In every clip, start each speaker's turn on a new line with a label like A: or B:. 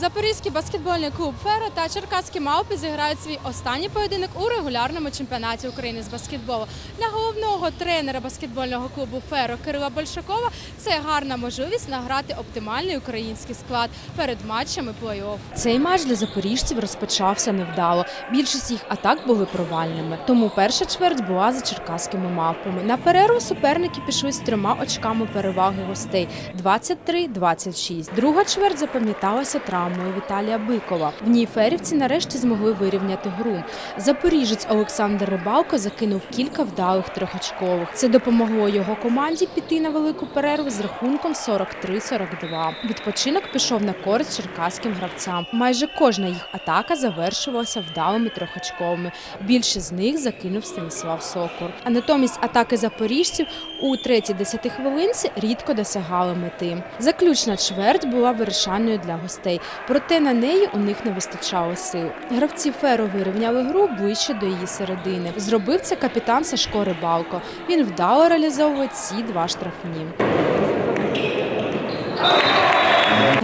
A: Запорізький баскетбольний клуб Фера та Черкаські Мавпи зіграють свій останній поєдинок у регулярному чемпіонаті України з баскетболу. Для головного тренера баскетбольного клубу Феро Кирила Большакова це гарна можливість награти оптимальний український склад перед матчами плей-офф. Цей матч для запоріжців розпочався невдало. Більшість їх атак були провальними. Тому перша чверть була за черкаськими мавпами. На перерву суперники пішли з трьома очками переваги гостей 23-26. Друга чверть запам'яталася травмою Віталія Бикова. В ній ферівці нарешті змогли вирівняти гру. Запоріжець Олександр Рибалко закинув кілька вдалих трьохочкових. Це допомогло його команді піти на велику перерву з рахунком 43-42. Відпочинок пішов на користь черкаським гравцям. Майже кожна їх атака завершувалася вдалими трьохочковими. Більше з них закинув Станіслав Сокур. А натомість атаки запоріжців у третій десятихвилинці рідко досягали мети. Заключна чверть була вирішальною для гостей, проте на неї у них не вистачало сил. Гравці Феро вирівняли гру ближче до її середини. Зробив це капітан Сашко Рибалко. Він вдало реалізовує ці два штрафні.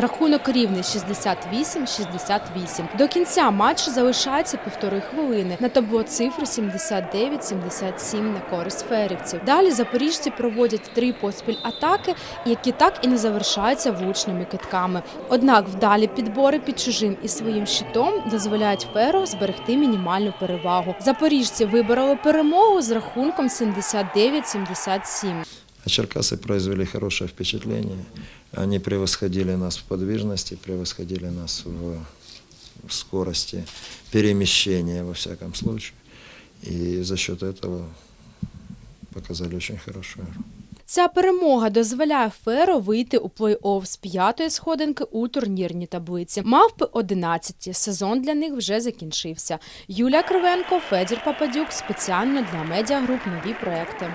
A: Рахунок рівний 68-68. До кінця матчу залишається півтори хвилини. На табло цифри 79-77 на користь ферівців. Далі запоріжці проводять три поспіль атаки, які так і не завершаються влучними китками. Однак вдалі підбори під чужим і своїм щитом дозволяють Феро зберегти мінімальну перевагу. Запоріжці вибороли перемогу з рахунком 79-77.
B: А Черкасы произвели хорошее впечатление. Они превосходили нас в подвижности, превосходили нас в скорости перемещения, во всяком случае. И за счет этого показали очень хорошую игру.
A: Ця перемога дозволяє Феро вийти у плей-офф з п'ятої сходинки у турнірній таблиці. Мавпи 11. Сезон для них вже закінчився. Юлія Кривенко, Федір Пападюк спеціально для медіагруп нові проекти.